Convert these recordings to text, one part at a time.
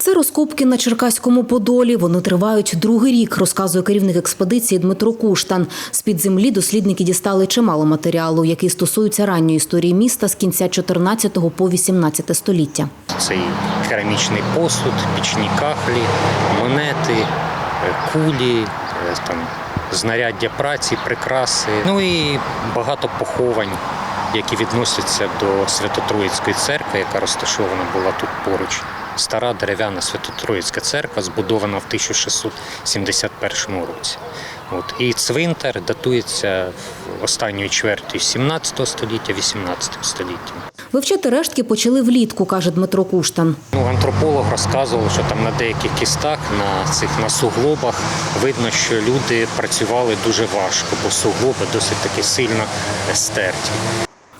Це розкопки на Черкаському Подолі. Вони тривають другий рік, розказує керівник експедиції Дмитро Куштан. З-під землі дослідники дістали чимало матеріалу, який стосується ранньої історії міста з кінця 14 по 18 століття. Це керамічний посуд, пічні кахлі, монети, е, кулі, е, там, знаряддя праці, прикраси. Ну і багато поховань, які відносяться до Свято-Троїцької церкви, яка розташована була тут поруч. Стара дерев'яна Свято-Троїцька церква, збудована в 1671 році. От. І цвинтар датується останньою чвертю 17 століття, 18 століття. Вивчати рештки почали влітку, каже Дмитро Куштан. Ну, антрополог розказував, що там на деяких кістах, на цих на суглобах видно, що люди працювали дуже важко, бо суглоби досить таки сильно стерті.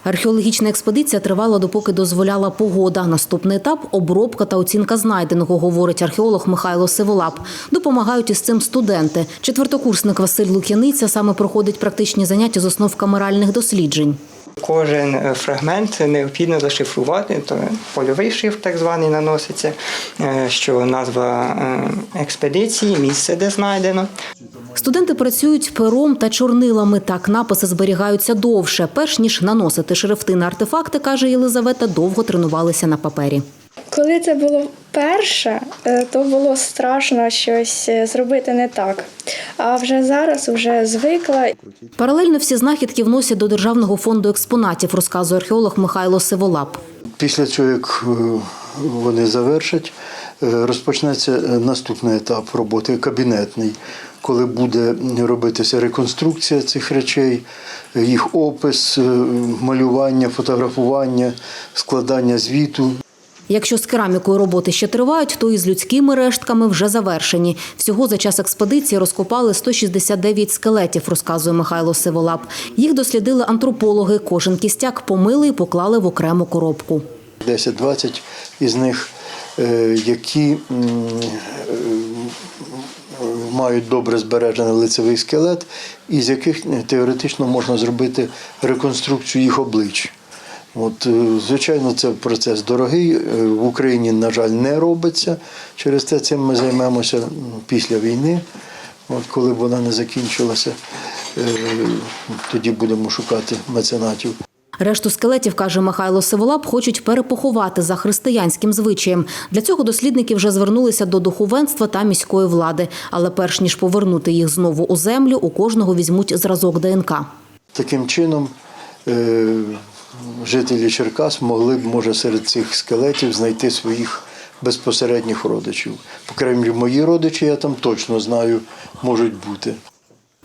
Археологічна експедиція тривала, допоки дозволяла погода. Наступний етап обробка та оцінка знайденого, говорить археолог Михайло Сиволап. Допомагають із цим студенти. Четвертокурсник Василь Лук'яниця саме проходить практичні заняття з основ камеральних досліджень. Кожен е, фрагмент необхідно зашифрувати, то польовий шрифт так званий наноситься, е, що назва е, експедиції, місце, де знайдено. Студенти працюють пером та чорнилами. Так написи зберігаються довше. Перш ніж наносити шрифти на артефакти, каже Єлизавета, довго тренувалися на папері. Коли це було вперше, е, то було страшно щось е, зробити не так. А вже зараз вже звикла. Паралельно всі знахідки вносять до Державного фонду експонатів, розказує археолог Михайло Сиволап. Після цього, як е, вони завершать, розпочнеться наступний етап роботи кабінетний, коли буде робитися реконструкція цих речей, їх опис, е, малювання, фотографування, складання звіту. Якщо з керамікою роботи ще тривають, то і з людськими рештками вже завершені. Всього за час експедиції розкопали 169 скелетів, розказує Михайло Сиволап. Їх дослідили антропологи. Кожен кістяк помили і поклали в окрему коробку. 10-20 із них, е, які мають добре збережений лицевий скелет, із яких е, теоретично можна зробити реконструкцію їх облич. От, е, звичайно, це процес дорогий. е, В Україні, на жаль, не робиться. Через те цим ми займемося після війни. От, коли вона не закінчилася, тоді будемо шукати меценатів. Решту скелетів, каже Михайло Сиволап, хочуть перепоховати за християнським звичаєм. Для цього дослідники вже звернулися до духовенства та міської влади. Але перш ніж повернути їх знову у землю, у кожного візьмуть зразок ДНК. Таким чином, е, жителі Черкас могли б, може, серед цих скелетів знайти своїх безпосередніх родичів. По крайній мої родичі, я там точно знаю, можуть бути.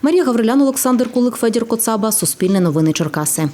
Марія Гаврилян, Олександр Кулик, Федір Коцаба, Суспільне новини Черкаси.